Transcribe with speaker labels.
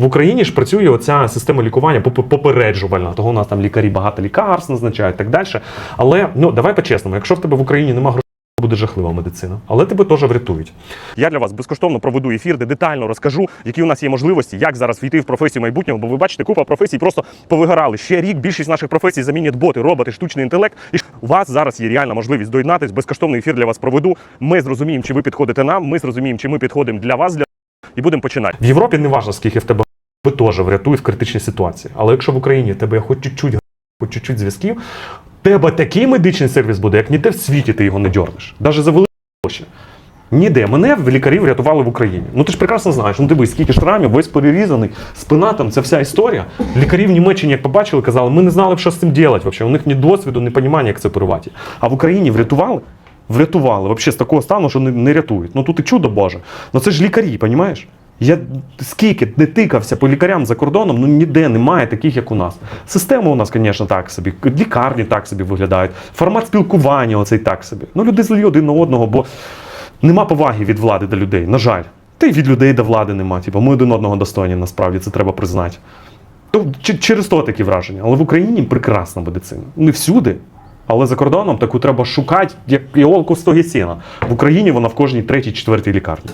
Speaker 1: В Україні ж працює оця система лікування поп- попереджувальна. Того у нас там лікарі багато лікарств назначають так далі. Але ну давай по-чесному, якщо в тебе в Україні немає грошей, буде жахлива медицина, але тебе теж врятують. Я для вас безкоштовно проведу ефір, де детально розкажу, які у нас є можливості, як зараз війти в професію майбутнього. Бо ви бачите, купа професій просто повигорали. Ще рік більшість наших професій замінять боти, роботи, штучний інтелект. І у вас зараз є реальна можливість доєднатись. Безкоштовний ефір для вас проведу. Ми зрозуміємо, чи ви підходите нам. Ми зрозуміємо, чи ми підходимо для вас. Для і будемо починати. В Європі не важливо, скільки в тебе ви теж врятують в критичній ситуації. Але якщо в Україні тебе є хоч чуть-чуть, хоч чуть-чуть зв'язків, тебе такий медичний сервіс буде, як ніде в світі ти його не дьорнеш. Навіть за великі гроші. Ніде. Мене в лікарів рятували в Україні. Ну ти ж прекрасно знаєш. Ну дивись, скільки шрамів, весь перерізаний, спина там, це вся історія. Лікарі в Німеччині, як побачили, казали, ми не знали, що з цим робити. Вообще. У них ні досвіду, ні розуміння, як це оперувати. А в Україні врятували? Врятували. Вообще з такого стану, що не, не рятують. Ну тут і чудо Боже. Ну це ж лікарі, розумієш? Я скільки не тикався по лікарям за кордоном, ну ніде немає таких, як у нас. Система у нас, звісно, так собі, лікарні так собі виглядають, формат спілкування оцей так собі. Ну люди злі один на одного, бо нема поваги від влади до людей, на жаль. Та й від людей до влади нема. Типу, ми один одного достойні, насправді, це треба признати. То, через то такі враження. Але в Україні прекрасна медицина. Не всюди. Але за кордоном таку треба шукати, як іолку з. В Україні вона в кожній третій, четвертій лікарні.